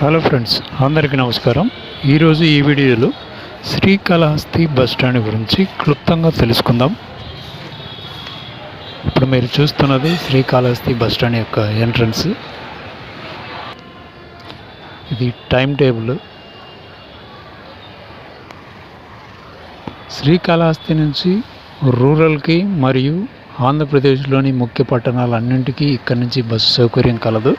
Hello friends అందరికీ నమస్కారం. ఈరోజు ఈ వీడియోలో శ్రీకాళహస్తి బస్ స్టాండ్ గురించి క్లుప్తంగా తెలుసుకుందాం. ఇప్పుడు మీరు చూస్తున్నది శ్రీకాళహస్తి బస్టాండ్ స్టాండ్ యొక్క ఎంట్రన్స్. ఇది టైం టేబుల్. శ్రీకాళహస్తి నుంచి రూరల్కి మరియు ఆంధ్రప్రదేశ్లోని ముఖ్య పట్టణాలన్నింటికీ ఇక్కడి నుంచి బస్సు సౌకర్యం కలదు.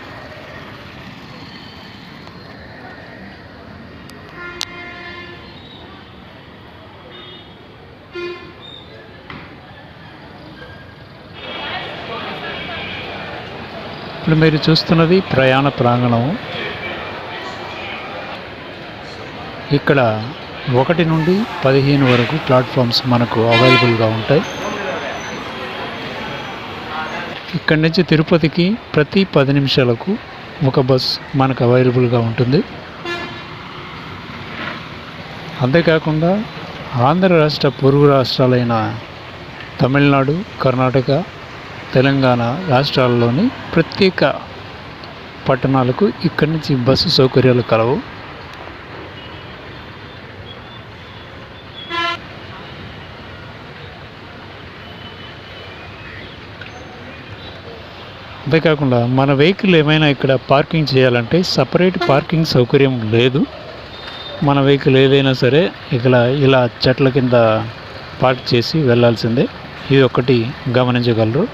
ఇప్పుడు మీరు చూస్తున్నది ప్రయాణ ప్రాంగణం. ఇక్కడ ఒకటి నుండి పదిహేను వరకు ప్లాట్ఫామ్స్ మనకు అవైలబుల్గా ఉంటాయి. ఇక్కడి నుంచి తిరుపతికి ప్రతి పది నిమిషాలకు ఒక బస్ మనకు అవైలబుల్గా ఉంటుంది. అంతేకాకుండా ఆంధ్ర రాష్ట్ర పొరుగు రాష్ట్రాలైన తమిళనాడు కర్ణాటక తెలంగాణ రాష్ట్రాల్లోని ప్రత్యేక పట్టణాలకు ఇక్కడి నుంచి బస్సు సౌకర్యాలు కలవు. అంతేకాకుండా మన వెహికల్ ఏమైనా ఇక్కడ పార్కింగ్ చేయాలంటే సపరేట్ పార్కింగ్ సౌకర్యం లేదు. మన వెహికల్ ఏదైనా సరే ఇక్కడ ఇలా చెట్ల కింద పార్క్ చేసి వెళ్ళాల్సిందే. ఇది ఒకటి గమనించగలరు.